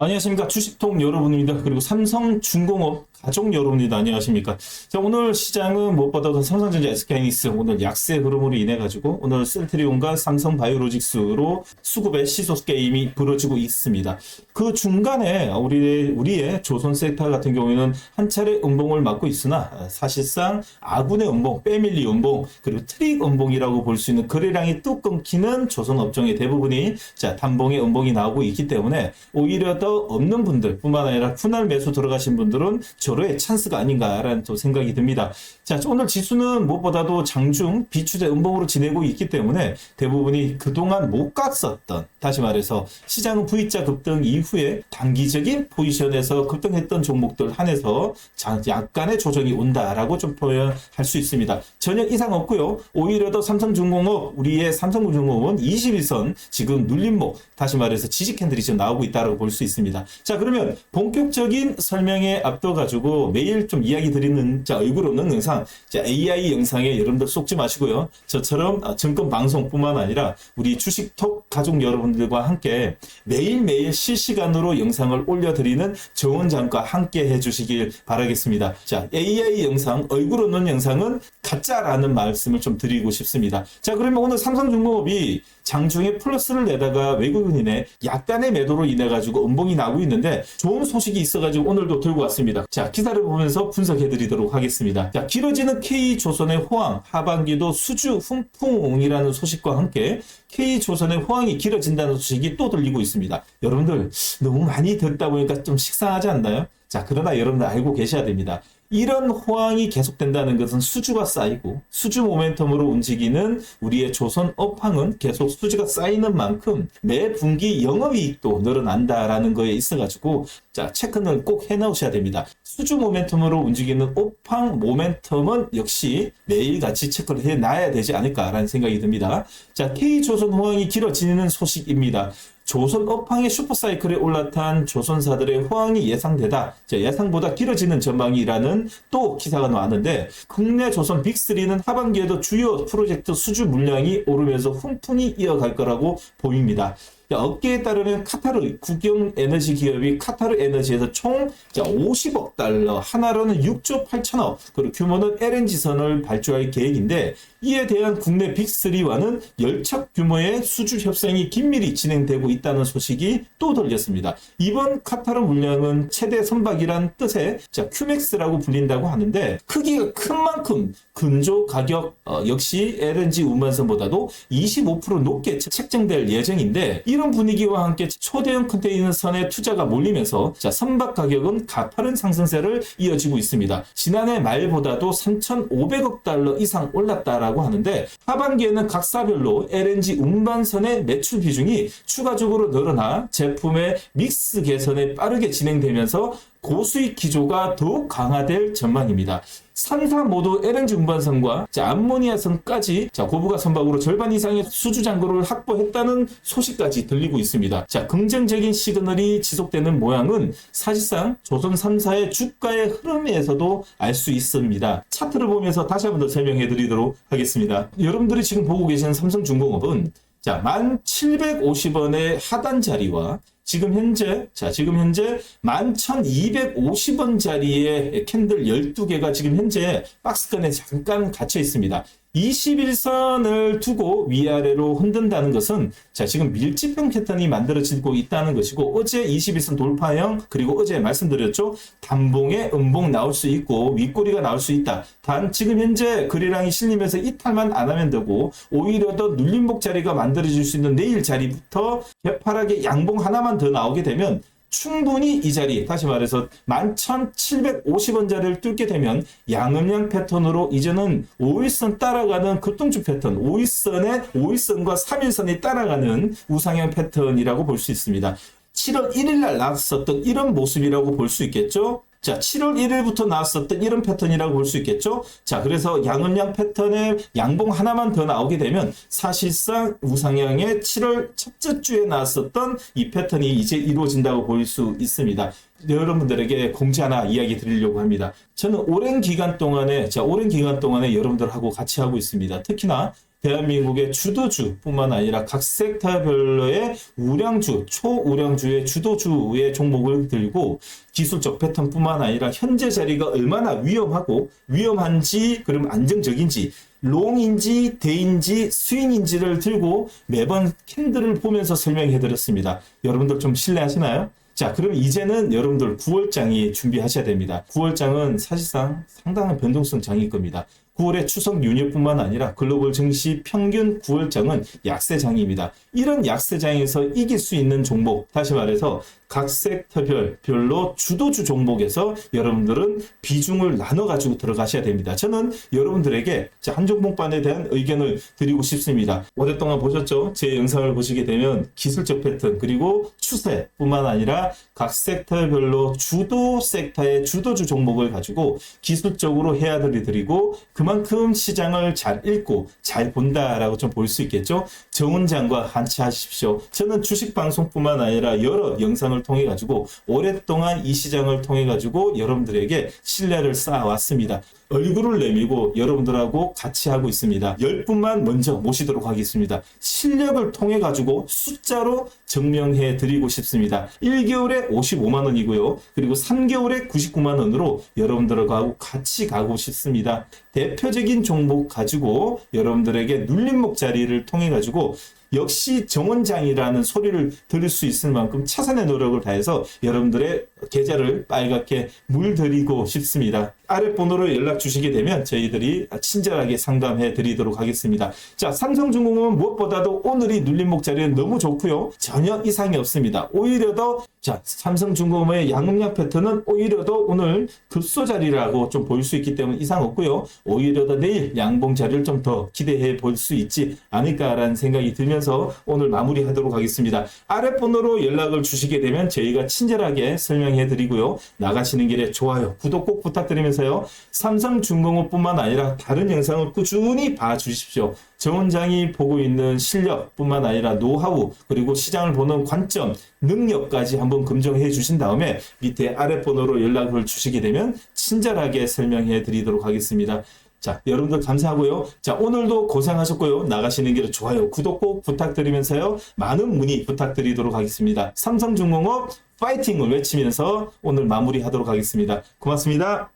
안녕하십니까 주식통 여러분입니다. 그리고 삼성중공업 가족 여러분입니다. 안녕하십니까. 자 오늘 시장은 무엇보다도 삼성전자 SK하이닉스 오늘 약세 흐름으로 인해 가지고 오늘 셀트리온과 삼성 바이오로직스로 수급의 시소 게임이 벌어지고 있습니다. 그 중간에 우리 우리의 조선 섹터 같은 경우에는 한 차례 음봉을 맞고 있으나 사실상 아군의 음봉, 패밀리 음봉 그리고 트릭 음봉이라고 볼 수 있는 거래량이 뚝 끊기는 조선 업종의 대부분이 자 단봉의 음봉이 나오고 있기 때문에 오히려 더 없는 분들 뿐만 아니라 분할 매수 들어가신 분들은 절호의 찬스가 아닌가라는 또 생각이 듭니다. 자, 오늘 지수는 무엇보다도 장중 비추대 음봉으로 지내고 있기 때문에 대부분이 그동안 못 갔었던 다시 말해서 시장은 V자 급등 이후에 단기적인 포지션에서 급등했던 종목들 한해서 자, 약간의 조정이 온다라고 좀 표현할 수 있습니다. 전혀 이상 없고요. 오히려 더 삼성중공업 우리의 삼성중공업은 21선 지금 눌림목 다시 말해서 지지 캔들이 지금 나오고 있다고 볼 수 있습니다. 자 그러면 본격적인 설명에 앞둬 가지고 매일 좀 이야기 드리는 자 얼굴 없는 영상 자 AI 영상에 여러분들 속지 마시고요. 저처럼 아, 증권 방송뿐만 아니라 우리 주식톡 가족 여러분들과 함께 매일매일 실시간으로 영상을 올려드리는 정원장과 함께 해주시길 바라겠습니다. 자 AI 영상 얼굴 없는 영상은 가짜라는 말씀을 좀 드리고 싶습니다. 자 그러면 오늘 삼성중공업이 장중에 플러스를 내다가 외국인의 약간의 매도로 인해 가지고 음봉이 나고 있는데 좋은 소식이 있어 가지고 오늘도 들고 왔습니다. 자 기사를 보면서 분석해드리도록 하겠습니다. 자 길어지는 K 조선의 호황 하반기도 수주 훈풍이라는 소식과 함께 K 조선의 호황이 길어진다는 소식이 또 들리고 있습니다. 여러분들 너무 많이 듣다 보니까 좀 식상하지 않나요? 자 그러나 여러분들 알고 계셔야 됩니다. 이런 호황이 계속된다는 것은 수주가 쌓이고 수주 모멘텀으로 움직이는 우리의 조선 업황은 계속 수주가 쌓이는 만큼 매 분기 영업이익도 늘어난다라는 거에 있어가지고 자 체크는 꼭 해놓으셔야 됩니다. 수주 모멘텀으로 움직이는 업황 모멘텀은 역시 매일같이 체크를 해놔야 되지 않을까라는 생각이 듭니다. 자 K조선 호황이 길어지는 소식입니다. 조선 업황의 슈퍼사이클에 올라탄 조선사들의 호황이 예상되다. 자, 예상보다 길어지는 전망이라는 또 기사가 나왔는데 국내 조선 빅3는 하반기에도 주요 프로젝트 수주 물량이 오르면서 훈풍이 이어갈 거라고 보입니다. 자, 업계에 따르면 카타르 국영 에너지 기업이 카타르 에너지에서 총 50억 달러, 하나로는 6조 8천억, 그리고 규모는 LNG선을 발주할 계획인데 이에 대한 국내 빅3와는 열척 규모의 수주 협상이 긴밀히 진행되고 있다는 소식이 또 들렸습니다. 이번 카타르 물량은 최대 선박이란 뜻의 자, 큐맥스라고 불린다고 하는데 크기가 큰 만큼 근조 가격 어, 역시 LNG 운반선보다도 25% 높게 책정될 예정인데 이런 분위기와 함께 초대형 컨테이너 선의 투자가 몰리면서 자, 선박 가격은 가파른 상승세를 이어지고 있습니다. 지난해 말보다도 3,500억 달러 이상 올랐다라고 하는데 하반기에는 각 사별로 LNG 운반선의 매출 비중이 추가적으로 늘어나 제품의 믹스 개선에 빠르게 진행되면서 고수익 기조가 더욱 강화될 전망입니다. 3사 모두 LNG 운반선과 자, 암모니아선까지 자, 고부가 선박으로 절반 이상의 수주 잔고를 확보했다는 소식까지 들리고 있습니다. 자, 긍정적인 시그널이 지속되는 모양은 사실상 조선 3사의 주가의 흐름에서도 알 수 있습니다. 차트를 보면서 다시 한번 더 설명해 드리도록 하겠습니다. 여러분들이 지금 보고 계시는 삼성중공업은 자, 1,750원의 하단 자리와 지금 현재 자 지금 현재 11,250원짜리의 캔들 12개가 지금 현재 박스권에 잠깐 갇혀 있습니다. 21선을 두고 위아래로 흔든다는 것은 자 지금 밀집형 패턴이 만들어지고 있다는 것이고 어제 21선 돌파형 그리고 어제 말씀드렸죠? 단봉에 음봉 나올 수 있고 윗꼬리가 나올 수 있다. 단 지금 현재 거래량이 실리면서 이탈만 안 하면 되고 오히려 더 눌림목 자리가 만들어질 수 있는 내일 자리부터 개파랗게 양봉 하나만 더 나오게 되면 충분히 이 자리, 다시 말해서 11,750원짜리를 뚫게 되면 양음양 패턴으로 이제는 5일선 따라가는 급등주 패턴, 5일선의 5일선과 3일선이 따라가는 우상향 패턴이라고 볼 수 있습니다. 7월 1일 날 나왔었던 이런 모습이라고 볼 수 있겠죠? 자, 7월 1일부터 나왔었던 이런 패턴이라고 볼 수 있겠죠? 자, 그래서 양은양 패턴의 양봉 하나만 더 나오게 되면 사실상 우상향의 7월 첫째 주에 나왔었던 이 패턴이 이제 이루어진다고 볼 수 있습니다. 여러분들에게 공지 하나 이야기 드리려고 합니다. 저는 오랜 기간 동안에, 자, 오랜 기간 동안에 여러분들하고 같이 하고 있습니다. 특히나 대한민국의 주도주뿐만 아니라 각 섹터별로의 우량주, 초우량주의 주도주의 종목을 들고 기술적 패턴뿐만 아니라 현재 자리가 얼마나 위험하고 위험한지 그럼 안정적인지 롱인지 데인지 스윙인지를 들고 매번 캔들을 보면서 설명해 드렸습니다. 여러분들 좀 신뢰하시나요? 자, 그럼 이제는 여러분들 9월장이 준비하셔야 됩니다. 9월장은 사실상 상당한 변동성 장일 겁니다. 9월에 추석 연휴뿐만 아니라 글로벌 증시 평균 9월장은 약세장입니다. 이런 약세장에서 이길 수 있는 종목, 다시 말해서 각 섹터별 별로 주도주 종목에서 여러분들은 비중을 나눠 가지고 들어가셔야 됩니다. 저는 여러분들에게 자, 한 종목반에 대한 의견을 드리고 싶습니다. 오랫동안 보셨죠? 제 영상을 보시게 되면 기술적 패턴 그리고 추세뿐만 아니라 각 섹터별로 주도 섹터의 주도주 종목을 가지고 기술적으로 헤아들이 드리고 그만 큼 시장을 잘 읽고 잘 본다라고 좀 볼 수 있겠죠. 정은장과 한치 하십시오. 저는 주식 방송뿐만 아니라 여러 영상을 통해 가지고 오랫동안 이 시장을 통해 가지고 여러분들에게 신뢰를 쌓아왔습니다. 얼굴을 내밀고 여러분들하고 같이 하고 있습니다. 10분만 먼저 모시도록 하겠습니다. 실력을 통해 가지고 숫자로 증명해 드리고 싶습니다. 1개월에 55만 원이고요. 그리고 3개월에 99만 원으로 여러분들하고 같이 가고 싶습니다. 대표적인 종목 가지고 여러분들에게 눌림목 자리를 통해 가지고 역시 정원장이라는 소리를 들을 수 있을 만큼 최선의 노력을 다해서 여러분들의 계좌를 빨갛게 물들이고 싶습니다. 아래 번호로 연락 주시게 되면 저희들이 친절하게 상담해 드리도록 하겠습니다. 자, 삼성중공업은 무엇보다도 오늘이 눌림목 자리는 너무 좋고요. 전혀 이상이 없습니다. 오히려 더 자, 삼성중공업의 양극약 패턴은 오히려 더 오늘 급소 자리라고 좀 보일 수 있기 때문에 이상 없고요. 오히려 더 내일 양봉 자리를 좀 더 기대해 볼 수 있지 않을까라는 생각이 들면 서 오늘 마무리하도록 하겠습니다. 아래 번호로 연락을 주시게 되면 저희가 친절하게 설명해 드리고요. 나가시는 길에 좋아요, 구독 꼭 부탁드리면서요. 삼성중공업뿐만 아니라 다른 영상을 꾸준히 봐 주십시오. 정 원장이 보고 있는 실력뿐만 아니라 노하우 그리고 시장을 보는 관점, 능력까지 한번 검증해 주신 다음에 밑에 아래 번호로 연락을 주시게 되면 친절하게 설명해 드리도록 하겠습니다. 자, 여러분들 감사하고요. 자, 오늘도 고생하셨고요. 나가시는 길에 좋아요, 구독 꼭 부탁드리면서요. 많은 문의 부탁드리도록 하겠습니다. 삼성중공업 파이팅을 외치면서 오늘 마무리하도록 하겠습니다. 고맙습니다.